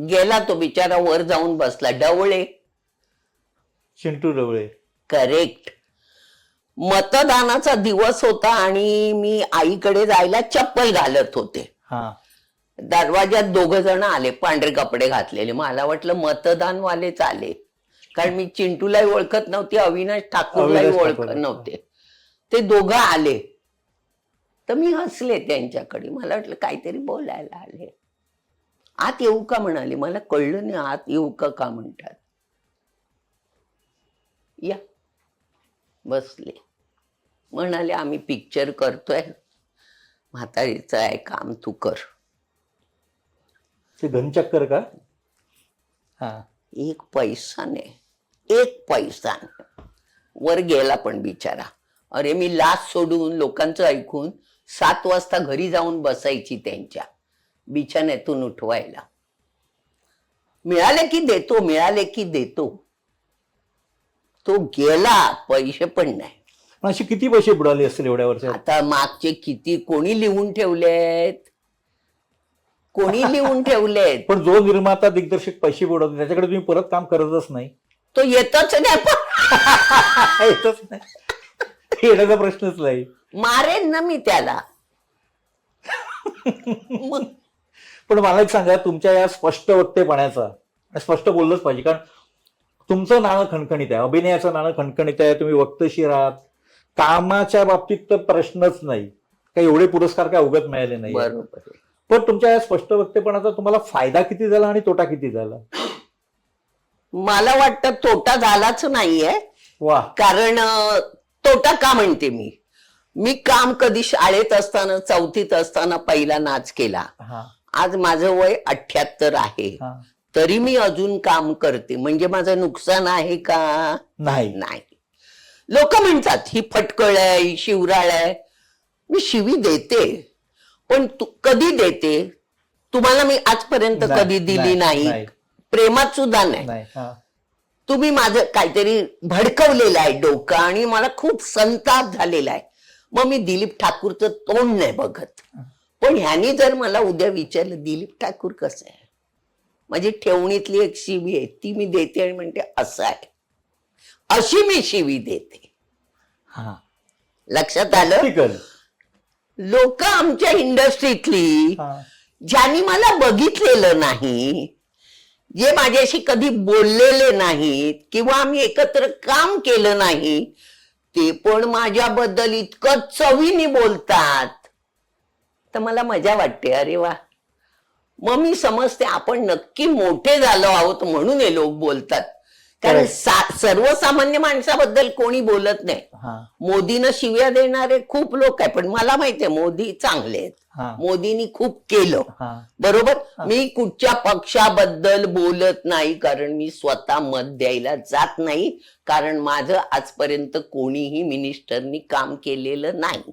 गेला तो बिचारा वर जाऊन बसला. डवळे. चिंटू डवळे. करेक्ट मतदानाचा दिवस होता आणि मी आईकडे जायला चप्पल घालत होते. हा. दरवाज्यात दोघ जण आले पांढरे कपडे घातलेले. मला वाटलं मतदानवालेच आले कारण मी चिंटूलाही ओळखत नव्हती अविनाश ठाकूरलाही अविनाश ओळखत. नव्हते. ते दोघं आले. तर मी हसले त्यांच्याकडे. मला वाटलं काहीतरी बोलायला आले. आत येऊ का म्हणाले? मला कळलं नाही आत येऊ का का म्हणतात. या. बसले. म्हणाले आम्ही पिक्चर करतोय. म्हातारीचं आहे काम तू कर. ते धनचक्कर का? हा. एक पैसा नाही एक पैसा नाही वर गेला पण बिचारा. अरे मी लाच सोडून लोकांचं ऐकून सात वाजता घरी जाऊन बसायची त्यांच्या. बिछाण्यातून उठवायला. मिळाले की देतो मिळाले की देतो. तो गेला पैसे पण नाही. अशी किती पैसे बुडाले असतील एवढ्या वर्षात? आता मागचे किती कोणी लिहून ठेवलेत? कोणी लिहून ठेवलेत? पण जो निर्माता दिग्दर्शक पैसे बुडवतो त्याच्याकडे तुम्ही परत काम करतच नाही. तो येतच नाही पण येतच नाही. येण्याचा प्रश्नच नाही. मारेन ना मी त्याला. मग पण मला एक सांगा तुमच्या या स्पष्ट वक्तेपणाचा स्पष्ट बोललंच पाहिजे कारण तुमचं नाणं खणखणीत आहे अभिनयाचं नाणं खणखणीत आहे तुम्ही वक्तशीर आहात. कामाच्या बाबतीत तर प्रश्नच नाही. काही एवढे पुरस्कार काय उगत मिळाले नाही. पण तुमच्या या स्पष्ट वक्तेपणाचा तुम्हाला फायदा किती झाला आणि तोटा किती झाला? मला वाटतं तोटा झालाच नाहीये. वा. कारण तोटा का म्हणते मी? मी काम कधी शाळेत असताना चौथीत असताना पहिला नाच केला. आज माझं वय अठ्याहत्तर आहे. हा. तरी मी अजून काम करते. म्हणजे माझं नुकसान आहे का? नाही. नाही. लोक म्हणतात ही फटकळ आहे ही शिवराळ आहे. मी शिवी देते. पण तू कधी देते? तुम्हाला मी आजपर्यंत नाही, कधी दिली नाही, नाही. नाही. प्रेमात सुद्धा नाही. नाही हा. तुम्ही माझं काहीतरी भडकवलेलं आहे डोकं आणि मला खूप संताप झालेला आहे. मग मी दिलीप ठाकूरचं तोंड नाही बघत. पण ह्यानी जर मला उद्या विचारलं दिलीप ठाकूर कसं आहे? माझी ठेवणीतली एक शिवी आहे ती मी देते आणि म्हणते असं आहे. अशी मी शिवी देते. हा. लक्षात आलं. लोक आमच्या इंडस्ट्रीतली ज्यांनी मला बघितलेलं नाही जे माझ्याशी कधी बोललेले नाहीत किंवा आम्ही एकत्र काम केलं नाही ते पण माझ्याबद्दल इतकं चवीने बोलतात. तर मला मजा वाटते. अरे वा. मग मी समजते आपण नक्की मोठे झालो आहोत म्हणून हे लोक बोलतात. कारण सर्वसामान्य माणसाबद्दल कोणी बोलत नाही. मोदीनं शिव्या देणारे खूप लोक आहे पण मला माहितीये मोदी चांगले आहेत. मोदींनी खूप केलं. बरोबर? मी कुठच्या पक्षाबद्दल बोलत नाही कारण मी स्वतः मत द्यायला जात नाही कारण माझं आजपर्यंत कोणीही मिनिस्टरनी काम केलेलं नाही.